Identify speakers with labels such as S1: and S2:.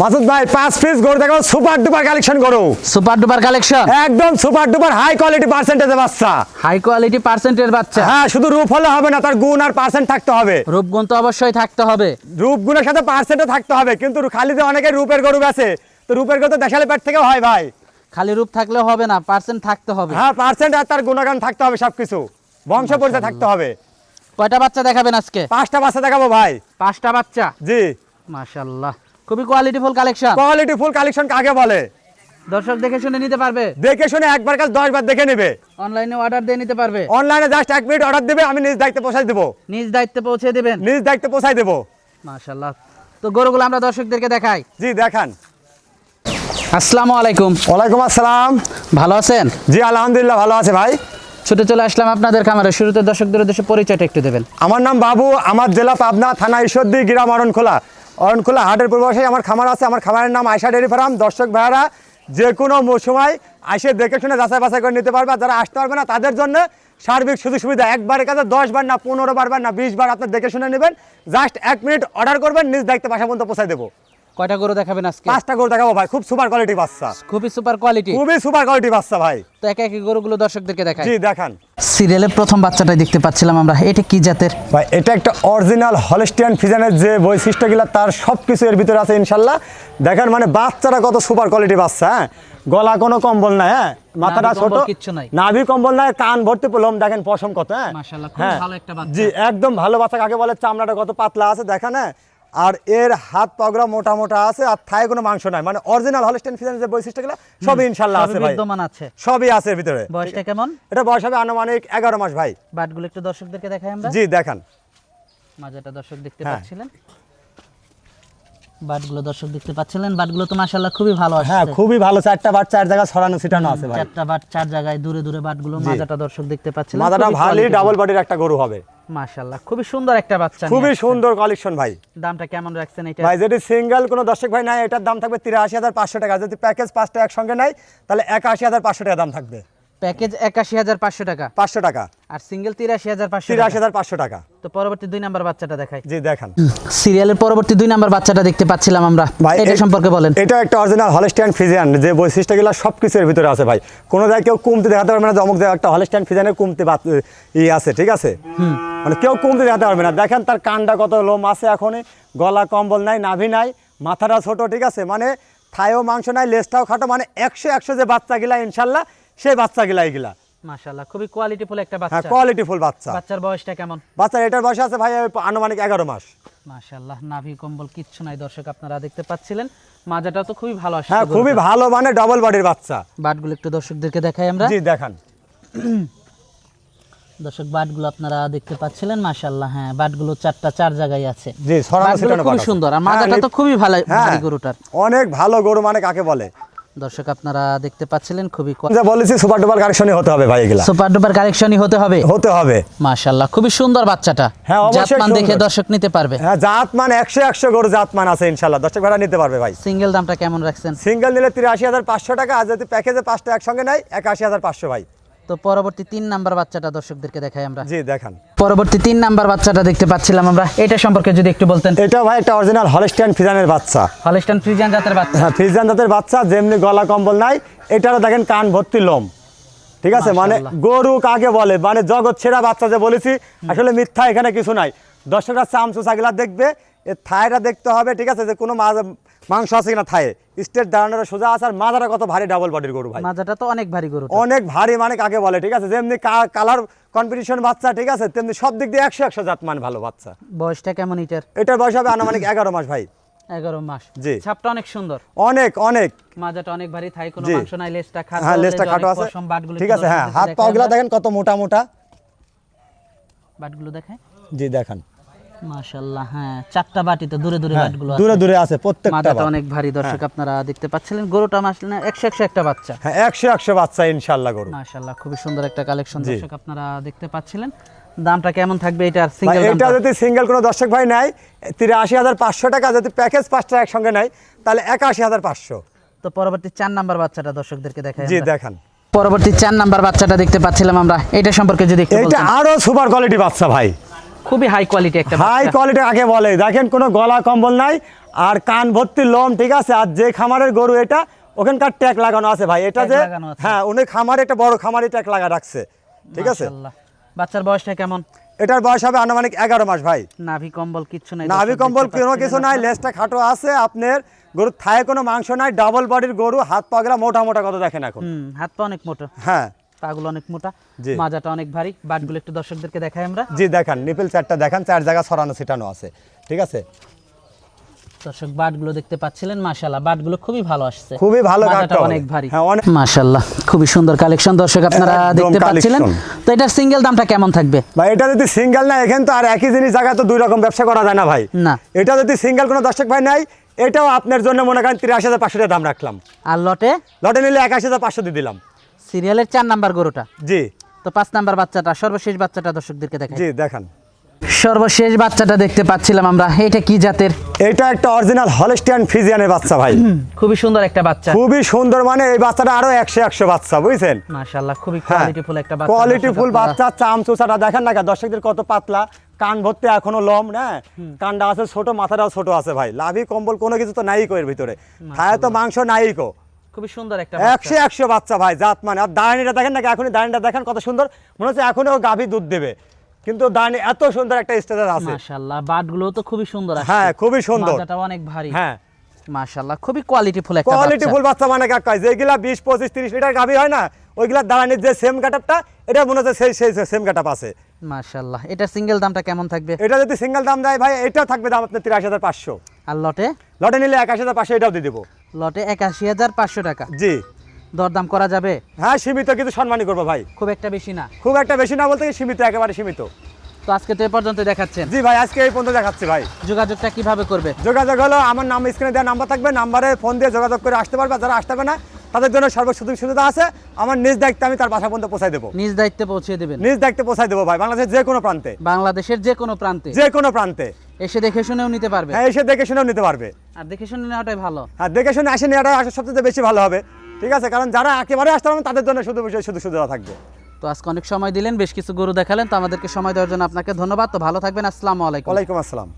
S1: মাসুদ ভাই পাঁচ পিস গরু দেখো সুপার ডুপার কালেকশন গরু।
S2: সুপার ডুপার কালেকশন
S1: একদম সুপার ডুপার হাই কোয়ালিটি পার্সেন্টেজে বাচ্চা।
S2: হাই কোয়ালিটি পার্সেন্টের বাচ্চা?
S1: হ্যাঁ শুধু রূপ হলে হবে না তার গুণ আর পার্সেন্ট থাকতে হবে।
S2: রূপগুণ তো অবশ্যই থাকতে হবে।
S1: রূপ গুণের সাথে পার্সেন্টও থাকতে হবে কিন্তু খালি যে অনেকে রূপের গরু আছে তো রূপের গরু তো দেশালে পেট থেকে হয় ভাই।
S2: খালি রূপ থাকলে হবে না পার্সেন্ট থাকতে হবে।
S1: হ্যাঁ পার্সেন্ট আর তার গুণগান থাকতে হবে সবকিছু। বংশ পরিচয় থাকতে হবে।
S2: কয়টা বাচ্চা দেখাবেন আজকে?
S1: পাঁচটা বাচ্চা দেখাবো ভাই।
S2: পাঁচটা বাচ্চা?
S1: জি।
S2: মাশাল্লাহ খুবই qualityful collection
S1: quality full collection কাকে বলে?
S2: দর্শক দেখে শুনে নিতে পারবে।
S1: দেখে শুনে একবার কাজ দশ বার দেখে নেবে।
S2: অনলাইনে অর্ডার দিয়ে নিতে পারবে।
S1: অনলাইনে জাস্ট এক মিনিট অর্ডার দেবে আমি নিজ দায়িত্বে পৌঁছাই দেবো।
S2: নিজ দায়িত্বে পৌঁছে দিবেন।
S1: নিজ দায়িত্বে পৌঁছাই দেবো।
S2: মাশাল্লাহ তো গরুগুলো আমরা দর্শকদেরকে দেখাই।
S1: জি দেখান।
S2: আসসালামু আলাইকুম।
S1: ওয়ালাইকুম আসসালাম।
S2: ভালো আছেন?
S1: জি আলহামদুলিল্লাহ ভালো আছে ভাই।
S2: ছুটে চলে আসলাম আপনাদের খামারে। শুরুতে দর্শকদের উদ্দেশ্যে পরিচয়টা একটু দেবেন।
S1: আমার নাম বাবু আমার জেলা পাবনা থানা ঈশ্বরদী গ্রাম অরণখোলা। অরণখোলা হাটের পূর্বাশে আমার খামার আছে, আমার খামারের নাম আয়সা ডেয়ারি ফার্ম। দর্শক ভাইয়ারা, যে কোনো মৌসুমায় আসে দেখে শুনে যাচাই বাছাই করে নিতে পারবে। যারা আসতে পারবে না, তাদের জন্য সার্বিক সুযোগ সুবিধা। একবারের কাছে দশ বার না, পনেরো বার না, বিশ বার আপনার দেখে শুনে নেবেন। জাস্ট এক মিনিট অর্ডার করবেন, নিজ দায়িত্বে বাসা পর্যন্ত পৌঁছায় দেবো।
S2: কয়টা গরু দেখাবেন আজকে?
S1: পাঁচটা করে দেখাবো ভাই খুব সুপার কোয়ালিটি বাচ্চা।
S2: খুবই সুপার কোয়ালিটি
S1: খুবই সুপার কোয়ালিটি বাচ্চা ভাই।
S2: তো একে একে গরুগুলো দর্শকদেরকে দেখাই।
S1: জি দেখান।
S2: সিরিয়ালের প্রথম বাচ্চাটাই দেখতে পাচ্ছিলাম আমরা। এটা কি জাতের?
S1: ভাই এটা একটা অরিজিনাল হলস্টিয়ান ফিজানের যে বৈশিষ্ট্যগুলো তার সব কিছু এর ভিতরে আছে ইনশাল্লাহ। দেখেন মানে বাচ্চারা কত সুপার কোয়ালিটি বাচ্চা হ্যাঁ? গলা কোনো কম্বল নাই হ্যাঁ? মাথাটা ছোট।
S2: কিচ্ছু নাই।
S1: নাভি কম্বল নাই কান ভর্তি পলম দেখেন পশম কত হ্যাঁ?
S2: মাশাআল্লাহ, খুব
S1: হ্যাঁ।
S2: ভালো একটা বাচ্চা।
S1: জি একদম ভালো বাচ্চা কাকে বলে চামড়াটা কত পাতলা আছে দেখেন হ্যাঁ? আর এর হাত পাগড়া মোটা মোটা আছে আর থায়ে কোনো মাংস নাই। মানে অরিজিনাল হলস্টিয়ান ফিজানের যে বৈশিষ্ট্যগুলো সবই ইনশাল্লাহ
S2: সবই
S1: আছে ভাই।
S2: বিদ্যমান আছে।
S1: সবই আছে এর ভিতরে।
S2: বয়সটা কেমন?
S1: এটা বয়স হবে আনুমানিক এগারো মাস ভাই।
S2: বাটগুলো একটু দর্শকদেরকে দেখাই আমরা।
S1: জি দেখান।
S2: মাজাটা দর্শক দেখতে
S1: হ্যাঁ।
S2: পাচ্ছিলেন। বাটগুলো দর্শক দেখতে পাচ্ছিলেন। বাটগুলো তো মাশাআল্লাহ খুবই ভালো
S1: আছে
S2: হ্যাঁ
S1: খুবই ভালো। চারটা বাট চার জায়গা ছড়ানো ছিটানো আছে ভাই।
S2: চারটা বাট চার জায়গায় দূরে দূরে বাটগুলো মাজাটা দর্শক দেখতে পাচ্ছিলেন।
S1: মাথাটা ভালোই ডাবল বডির একটা গরু হবে।
S2: মাশাআল্লাহ খুবই সুন্দর একটা বাচ্চা
S1: খুবই সুন্দর কালেকশন ভাই।
S2: দামটা কেমন রাখছেন এটা?
S1: ভাই যদি সিঙ্গেল কোনো দর্শক ভাই নাই এটার দাম থাকবে তিরাশি হাজার পাঁচশো টাকা। যদি প্যাকেজ পাঁচটা একসঙ্গে নাই তাহলে একাশি হাজার পাঁচশো টাকা দাম থাকবে।
S2: প্যাকেজ একাশি হাজার পাঁচশো টাকা।
S1: পাঁচশো টাকা।
S2: আর সিঙ্গেল তিরাশি হাজার পাঁচশো
S1: তিরাশি হাজার পাঁচশো টাকা।
S2: তো পরবর্তী দুই নাম্বার বাচ্চাটা দেখাই।
S1: জি দেখান।
S2: সিরিয়ালের পরবর্তী দুই নাম্বার বাচ্চাটা দেখতে পাচ্ছিলাম আমরা।
S1: ভাই
S2: এটা সম্পর্কে বলেন।
S1: এটা একটা অরিজিনাল হলস্টাইন ফিজিয়ান যে বৈশিষ্ট্যগুলো সব কিছুর ভিতরে আছে ভাই। কোনো জায়গায় কেউ কমতে দেখাতে পারবে না অমুক জায়গায় একটা হলস্টাইন ফিজিয়ানের কমতে ই আছে ঠিক আছে? মানে কেউ কমতে দেখাতে পারবে না। দেখেন তার কানটা কত লোম আছে এখনই। গলা কম্বল নাই নাভি নাই মাথাটা ছোট ঠিক আছে? মানে থায়ও মাংস নাই লেজটাও খাটো মানে একশো একশো যে বাচ্চাগুলা ইনশাল্লাহ সেই বাচ্চাগুলা এইগুলা
S2: মাশাআল্লাহ খুবই কোয়ালিটিফুল একটা
S1: হ্যাঁ
S2: বাচ্চা।
S1: কোয়ালিটি ফুল বাচ্চা।
S2: বাচ্চার বয়সটা কেমন?
S1: বাচ্চার এটার বয়স আছে ভাই আনুমানিক এগারো মাস।
S2: মাশাআল্লাহ নাভি কম্বল কিচ্ছু নাই দর্শক আপনারা দেখতে পাচ্ছিলেন। মাজাটা তো খুবই ভালো আসছে
S1: হ্যাঁ খুবই ভালো মানে ডবল বডির বাচ্চা।
S2: বাটগুলো একটু দর্শকদেরকে দেখাই আমরা।
S1: জি দেখান।
S2: দর্শক বাটগুলো আপনারা দেখতে পাচ্ছিলেন মাশাআল্লাহ হ্যাঁ বাটগুলো চারটা চার জায়গায় আছে।
S1: জি
S2: সুন্দর আর
S1: হ্যাঁ,
S2: মাজাটা তো খুবই ভালো
S1: হ্যাঁ,
S2: ভারী গরুটার।
S1: অনেক ভালো গরু মানে কাকে বলে?
S2: দর্শক আপনারা দেখতে পাচ্ছিলেন খুবই
S1: যা বলেছি সুপার ডুপার হতে হবে ভাই এগুলা।
S2: সুপার ডুপার কালেকশনই হতে হবে।
S1: হতে হবে।
S2: মাশাআল্লাহ খুবই সুন্দর বাচ্চাটা।
S1: হ্যাঁ, অবশ্যই
S2: জাতমান দেখে দর্শক নিতে পারবে।
S1: হ্যাঁ জাত মান একশো একশো গরু জাত মান আছে ইনশাল্লাহ দর্শক ভাড়া নিতে পারবে ভাই।
S2: সিঙ্গেল দামটা কেমন রাখছেন?
S1: সিঙ্গেল নিলে তিরাশি হাজার পাঁচশো টাকা আর যদি প্যাকেজে পাঁচটা একসঙ্গে নাই একাশি হাজার পাঁচশো ভাই।
S2: তো পরবর্তী তিন নাম্বার বাচ্চাটা দর্শকদেরকে দেখাই আমরা।
S1: জি দেখান।
S2: পরবর্তী তিন নাম্বার বাচ্চাটা দেখতে পাচ্ছিলাম আমরা। এটা সম্পর্কে যদি একটু বলতেন।
S1: এটা ভাই একটা অরিজিনাল হলস্টিয়ান ফিজানের বাচ্চা।
S2: হলিস্টান ফ্রিজিয়ান জাতের বাচ্চা।
S1: হ্যাঁ ফিজান জাতের বাচ্চা যেমনি গলা কম্বল নাই এটারও দেখেন কান ভর্তি লোম। ঠিক আছে? মানে গরু কাকে বলে? মানে জগৎ ছেড়া বাচ্চা যে বলেছি আসলে মিথ্যা এখানে কিছু নাই। দর্শকরা চামচু ছাগলা দেখবে এর থায়টা দেখতে হবে ঠিক আছে? যে কোনো মাছ- মাংস আছে কিনা থায়ে স্টেট দাঁড়ানোর সোজা আছে আর মাথাটা কত ভারী ডাবল বডির গরু ভাই।
S2: মাজাটা তো অনেক ভারী গরু
S1: অনেক ভারী মানে কাকে বলে ঠিক আছে? যেমনি কালার কম্পিটিশন বাচ্চা ঠিক আছে? তেমনি সব দিক দিয়ে একশো একশো জাত মানে ভালো বাচ্চা।
S2: বয়সটা কেমন এটার?
S1: এটার বয়স হবে আনুমানিক এগারো মাস ভাই।
S2: এগারো মাস।
S1: জি।
S2: ছাপটা অনেক সুন্দর।
S1: অনেক অনেক।
S2: মাজাটা অনেক ভারী থাই কোনো মাংস নাই লেজটা খাটো
S1: হ্যাঁ লেজটা খাটো আছে। ঠিক আছে হ্যাঁ হাত পাগুলা দেখেন। কত মোটা মোটা
S2: বাটগুলো দেখাই।
S1: জি দেখান।
S2: মাশাআল্লাহ হ্যাঁ চারটা বাটিতে দূরে দূরে বাটগুলো
S1: দূরে দূরে আছে প্রত্যেকটা
S2: মাজাটা অনেক ভারী দর্শক আপনারা দেখতে পাচ্ছিলেন গরুটা মাসলে একশো একশো একটা বাচ্চা।
S1: হ্যাঁ বাচ্চা গরু।
S2: মাশাআল্লাহ খুবই সুন্দর একটা কালেকশন দর্শক আপনারা দেখতে পাচ্ছিলেন। দামটা কেমন থাকবে এটার সিঙ্গেল
S1: এটা যদি সিঙ্গেল কোনো দর্শক ভাই তিরাশি হাজার পাঁচশো টাকা যদি প্যাকেজ পাঁচটা একসঙ্গে নেয় তাহলে একাশি হাজার পাঁচশো।
S2: তো পরবর্তী চার নাম্বার বাচ্চাটা দর্শকদেরকে দেখাই
S1: জি। দেখান।
S2: পরবর্তী চার নাম্বার বাচ্চাটা দেখতে পাচ্ছিলাম আমরা এটা সম্পর্কে যদি
S1: এটা আরও সুপার কোয়ালিটি বাচ্চা ভাই।
S2: খুবই হাই কোয়ালিটি একটা
S1: হাই কোয়ালিটি আগে বলে। দেখেন কোনো গলা কম্বল নাই আর কান ভর্তি লোম ঠিক আছে? আর যে খামারের গরু এটা ওখানকার ট্যাগ লাগানো আছে ভাই। এটা যে হ্যাঁ উনি খামারে একটা বড় খামারে ট্যাগ লাগা রাখছে ঠিক আছে?
S2: বাচ্চার বয়সটা কেমন?
S1: এটার বয়স হবে আনুমানিক এগারো মাস ভাই।
S2: নাভি কম্বল কিচ্ছু নাই
S1: নাভি কম্বল কোনো কিছু নাই। লেজটা খাটো আছে আপনার গরুর থায়ে কোনো মাংস নাই ডাবল বডির গরু হাত পা গুলা মোটা মোটা কত দেখেন এখন?
S2: হাত পা অনেক মোটা।
S1: হ্যাঁ।
S2: পাগুলো অনেক মোটা মাজাটা অনেক ভারী। বাটগুলো একটু দর্শকদেরকে দেখাই আমরা।
S1: জি দেখান নিপেল চারটা দেখান চার জায়গা ছড়ানো ছিটানো আছে ঠিক আছে?
S2: দর্শক বাটগুলো দেখতে পাচ্ছিলেন? মাশাআল্লাহ বাটগুলো খুবই ভালো আসছে।
S1: খুবই ভালো
S2: অনেক ভারী।
S1: হ্যাঁ অনেক
S2: মাশাআল্লাহ খুবই সুন্দর কালেকশন। দর্শক আপনারা দেখতে পাচ্ছিলেন? তো এটার সিঙ্গেল দামটা কেমন থাকবে?
S1: ভাই এটা যদি সিঙ্গেল না এখানে তো আর একই জিনিস জায়গায় তো দুই রকম ব্যবসা করা যায় না ভাই।
S2: না।
S1: এটা যদি সিঙ্গেল কোনো দর্শক ভাই নাই এটাও আপনার জন্য মনে করেন তিরাশি হাজার পাঁচশো টাকা দাম রাখলাম।
S2: আর লটে?
S1: লটে নিলে একাশি হাজার পাঁচশো দিয়ে দিলাম।
S2: সিরিয়ালের চার নাম্বার গরুটা।
S1: জি।
S2: তো পাঁচ নাম্বার বাচ্চাটা সর্বশেষ বাচ্চাটা দর্শকদেরকে দেখাই।
S1: জি দেখান।
S2: সর্বশেষ বাচ্চাটা দেখতে পাচ্ছিলাম আমরা। এটা কি জাতের?
S1: এটা একটা অরিজিনাল হলস্টিয়ান ফিজিয়ানের বাচ্চা ভাই।
S2: খুবই সুন্দর একটা বাচ্চা।
S1: খুবই সুন্দর মানে এই বাচ্চাটা আরও একশো একশো বাচ্চা বুঝছেন?
S2: মাশাআল্লাহ খুবই
S1: হ্যাঁ
S2: কোয়ালিটিফুল একটা বাচ্চা
S1: কোয়ালিটি ফুল বাচ্চা চাম চুচাটা দেখেন না দর্শকদের কত পাতলা কান ভর্তি এখনও লম না? কানটা আছে ছোট মাথাটাও ছোট আছে ভাই। লাভি কম্বল কোনো কিছু তো নাই কো এর ভিতরে। খায় তো মাংস নাই কো
S2: খুবই সুন্দর একটা
S1: একশো একশো বাচ্চা ভাই জাত মানে। আর দাঁড়ানিটা দেখেন নাকি এখনই দাঁড়ানিটা দেখেন কত সুন্দর। মনে হচ্ছে এখনই ও গাভী দুধ দেবে। কিন্তু দাঁড়ানি এত সুন্দর একটা স্টেটাস আছে।
S2: মাশাআল্লাহ বাটগুলো তো খুবই সুন্দর
S1: হ্যাঁ খুবই সুন্দর।
S2: অনেক ভারী।
S1: হ্যাঁ।
S2: মাশাআল্লাহ খুবই কোয়ালিটিফুল একটা
S1: কোয়ালিটি
S2: বাচ্চা।
S1: ফুল বাচ্চা মানে কাক যেগুলা বিশ পঁচিশ তিরিশ লিটার গাভী হয় না ওইগুলা দাঁড়ানির যে সেম কাটাপটা এটা মনে হচ্ছে সেই সেই সেম কাটাপ আছে।
S2: মাশাআল্লাহ এটা সিঙ্গেল দামটা কেমন থাকবে?
S1: এটা যদি সিঙ্গেল দাম দেয় ভাই এটাও থাকবে দাম আপনার তিরাশি হাজার পাঁচশো।
S2: আর লটে?
S1: লটে নিলে একাশি হাজার পাঁচশো এটাও দিয়ে দেবো।
S2: লটে একাশি হাজার পাঁচশো টাকা।
S1: জি।
S2: দরদাম করা যাবে?
S1: হ্যাঁ সীমিত কিন্তু সম্মানই করব ভাই।
S2: খুব একটা বেশি না?
S1: খুব একটা বেশি না বলতে সীমিত একেবারে সীমিত।
S2: তো আজকে তো এ পর্যন্ত দেখাচ্ছেন।
S1: জি ভাই আজকে এই পর্যন্ত দেখাচ্ছি ভাই।
S2: যোগাযোগটা কীভাবে করবে?
S1: যোগাযোগ হলো আমার নাম স্ক্রিনে দেওয়া নাম্বার থাকবে নাম্বারে ফোন দিয়ে যোগাযোগ করে আসতে পারবে যারা আসতে পারবে না তাদের জন্য সর্ব সুযোগ সুবিধা আছে। আমার নিজ দায়িত্বে আমি তার বাসা পর্যন্ত পৌঁছাই দেবো।
S2: নিজ দায়িত্বে পৌঁছে দেবেন?
S1: নিজ দায়িত্বে পৌঁছাই দেবো ভাই বাংলাদেশের যে কোনো প্রান্তে।
S2: বাংলাদেশের যে কোনো প্রান্তে?
S1: যে কোনো প্রান্তে।
S2: এসে দেখে শুনেও নিতে পারবে?
S1: হ্যাঁ এসে দেখে শুনেও নিতে পারবে।
S2: আর দেখে শুনে নেওয়াটাই ভালো।
S1: আর দেখে শুনে আসে নেওয়াটা আসলে সবচেয়ে বেশি ভালো হবে। ঠিক আছে কারণ যারা একেবারে আসতে পারবেন তাদের জন্য শুধু শুধু শুধু থাকবে।
S2: তো আজকে অনেক সময় দিলেন বেশ কিছু গরু দেখালেন তো আমাদেরকে সময় দেওয়ার জন্য আপনাকে ধন্যবাদ। তো ভালো থাকবেন আসসালামু আলাইকুম।
S1: ওয়ালাইকুম আসসালাম।